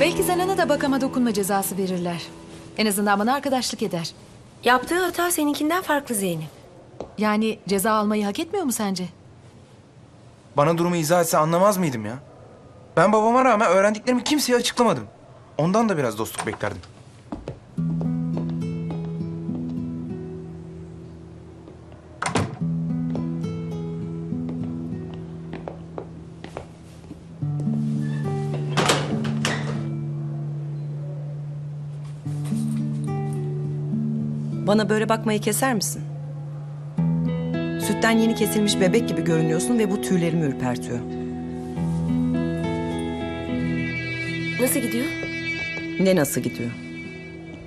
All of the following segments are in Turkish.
Belki Zenan'a da bakama dokunma cezası verirler. En azından bana arkadaşlık eder. Yaptığı hata seninkinden farklı Zeynep. Yani ceza almayı hak etmiyor mu sence? Bana durumu izah etse anlamaz mıydım ya? Ben babama rağmen öğrendiklerimi kimseye açıklamadım. Ondan da biraz dostluk beklerdim. Bana böyle bakmayı keser misin? Sütten yeni kesilmiş bebek gibi görünüyorsun ve bu tüylerimi ürpertiyor. Nasıl gidiyor? Ne nasıl gidiyor?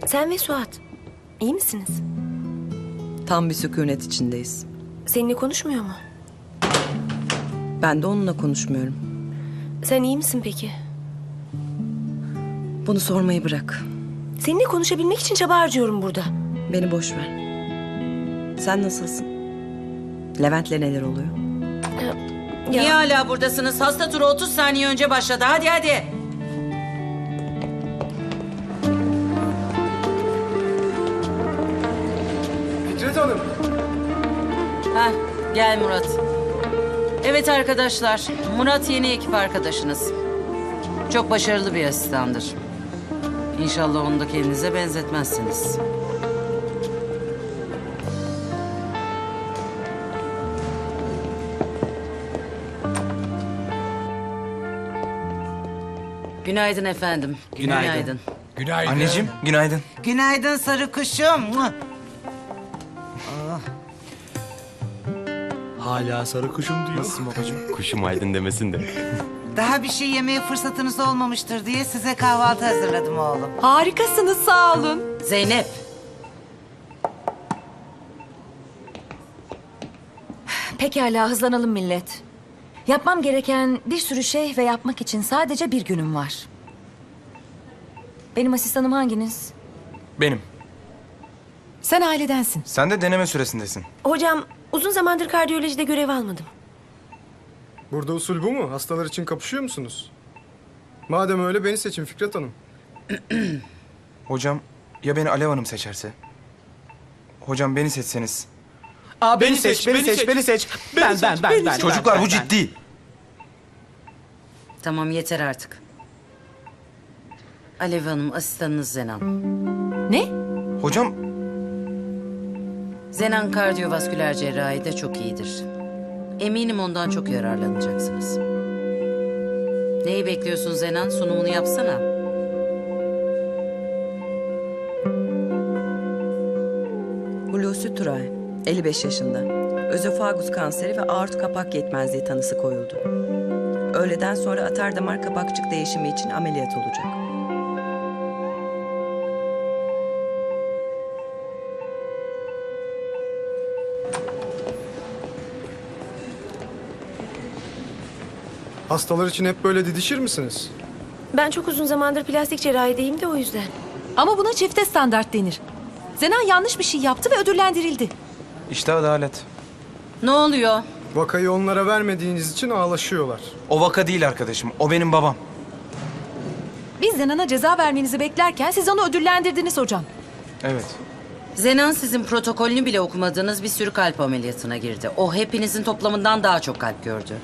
Sen ve Suat. iyi misiniz? Tam bir sükunet içindeyiz. Seninle konuşmuyor mu? Ben de onunla konuşmuyorum. Sen iyi misin peki? Bunu sormayı bırak. Seninle konuşabilmek için çaba harcıyorum burada. Beni boş ver. Sen nasılsın? Levent'le neler oluyor? Ya, Niye hala buradasınız? Hasta turu 30 saniye önce başladı. Hadi hadi. Fikret Hanım. Heh, gel Murat. Evet arkadaşlar, Murat yeni ekip arkadaşınız. Çok başarılı bir asistandır. İnşallah onu da kendinize benzetmezsiniz. Günaydın efendim. Günaydın. Günaydın. Anneciğim günaydın. Günaydın sarı kuşum. Hala sarı kuşum diyor. Nasılsın babacığım? Kuşum aydın demesin de. Daha bir şey yemeye fırsatınız olmamıştır diye size kahvaltı hazırladım oğlum. Harikasınız sağ olun. Zeynep. Pekala hızlanalım millet. Yapmam gereken bir sürü şey ve yapmak için sadece bir günüm var. Benim asistanım hanginiz? Benim. Sen ailedensin. Sen de deneme süresindesin. hocam uzun zamandır kardiyolojide görev almadım. Burada usul bu mu? Hastalar için kapışıyor musunuz? Madem öyle beni seçin Fikret Hanım. Hocam ya beni Alev Hanım seçerse? Hocam beni seçseniz. Aa, beni, seç, beni seç, beni seç. Ben, ben, ben, ben. Çocuklar ben, bu ben. ciddi. Tamam yeter artık. Alev Hanım asistanınız Zenan. Ne? Hocam Zenan kardiyovasküler cerrahide çok iyidir. Eminim ondan çok yararlanacaksınız. Neyi bekliyorsun Zenan? Sunumunu yapsana. Hulusi Turay, 55 yaşında. Özofagus kanseri ve aort kapak yetmezliği tanısı koyuldu. Öğleden sonra atardamar kapakçık değişimi için ameliyat olacak. Hastalar için hep böyle didişir misiniz? Ben çok uzun zamandır plastik cerrahideyim de o yüzden. Ama buna çifte standart denir. Zenan yanlış bir şey yaptı ve ödüllendirildi. İşte adalet. Ne oluyor? Vakayı onlara vermediğiniz için ağlaşıyorlar. O vaka değil arkadaşım. O benim babam. Biz Zenan'a ceza vermenizi beklerken siz onu ödüllendirdiniz hocam. Evet. Zenan sizin protokolünü bile okumadığınız bir sürü kalp ameliyatına girdi. O hepinizin toplamından daha çok kalp gördü.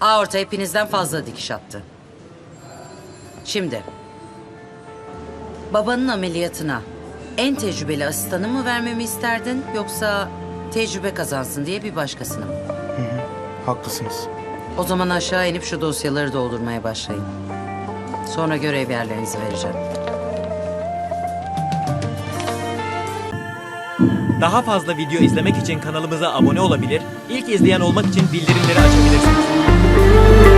Aorta hepinizden fazla dikiş attı. Şimdi, babanın ameliyatına en tecrübeli asistanı mı vermemi isterdin yoksa tecrübe kazansın diye bir başkasına mı? Haklısınız. O zaman aşağı inip şu dosyaları doldurmaya başlayın. Sonra görev yerlerinizi vereceğim. Daha fazla video izlemek için kanalımıza abone olabilir, ilk izleyen olmak için bildirimleri açabilirsiniz.